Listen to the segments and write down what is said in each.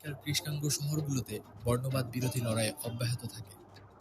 আফ্রিকার কৃষ্ণাঙ্গ শহরগুলোতে বর্ণবাদ বিরোধী লড়াই অব্যাহত থাকে।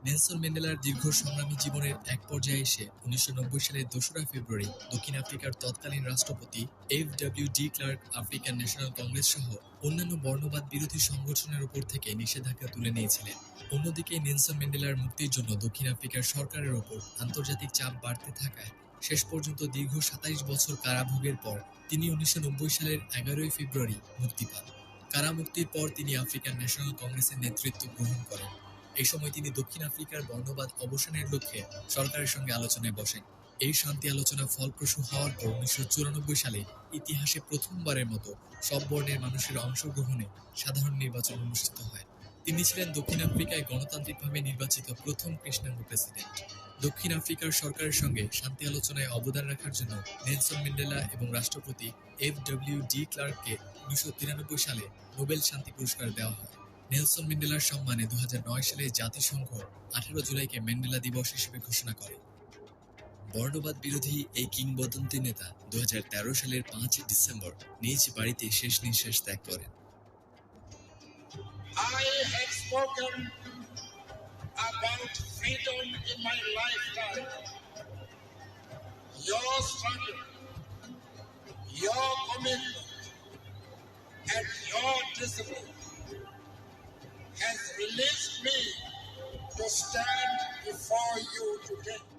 নেলসন ম্যান্ডেলার দীর্ঘ সংগ্রামী জীবনের এক পর্যায়ে এসে উনিশশো নব্বই সালের দোসরা ফেব্রুয়ারি দক্ষিণ আফ্রিকার তৎকালীন রাষ্ট্রপতি F W de Klerk, African National Congress সহ অন্যান্য বর্ণবাদ বিরোধী সংগঠনের উপর থেকে নিষেধাজ্ঞা তুলে নিয়েছিলেন। অন্যদিকে নেলসন ম্যান্ডেলার মুক্তির জন্য দক্ষিণ আফ্রিকার সরকারের ওপর আন্তর্জাতিক চাপ বাড়তে থাকায় শেষ পর্যন্ত দীর্ঘ সাতাইশ বছর কারাভোগের পর তিনি উনিশশো নব্বই সালের এগারোই ফেব্রুয়ারি মুক্তি পান। কারামুক্তির পর তিনি আফ্রিকান ন্যাশনাল কংগ্রেসের নেতৃত্ব গ্রহণ করেন। এই সময় তিনি দক্ষিণ আফ্রিকার বর্ণবাদ অবসানের লক্ষ্যে সরকারের সঙ্গে আলোচনায় বসেন। এই শান্তি আলোচনা ফলপ্রসূ হওয়ার পর উনিশশো চুরানব্বই সালে ইতিহাসে প্রথমবারের মতো সব বর্ণের মানুষের অংশগ্রহণে সাধারণ নির্বাচন অনুষ্ঠিত হয়। তিনি ছিলেন দক্ষিণ আফ্রিকায় গণতান্ত্রিকভাবে নির্বাচিত প্রথম কৃষ্ণাঙ্গ প্রেসিডেন্ট। দক্ষিণ আফ্রিকার সরকারের সঙ্গে শান্তি আলোচনায় অবদান রাখার জন্য নেলসন ম্যান্ডেলা এবং রাষ্ট্রপতি এফ ডব্লিউ ডি ক্লার্ককে উনিশশো তিরানব্বই সালে নোবেল শান্তি পুরস্কার দেওয়া হয়। নেলসন ম্যান্ডেলার সম্মানে দু হাজার নয় সালে জাতিসংঘ আঠারো জুলাইকে ম্যান্ডেলা দিবস হিসেবে ঘোষণা করে। বর্ণবাদ বিরোধী এই কিংবদন্তি নেতা দু হাজার তেরো সালের পাঁচ ডিসেম্বর নিজ বাড়িতে শেষ নিঃশ্বাস ত্যাগ করেন। I have spoken about freedom in my lifetime. Your struggle, your commitment, and your discipline has released me to stand before you today.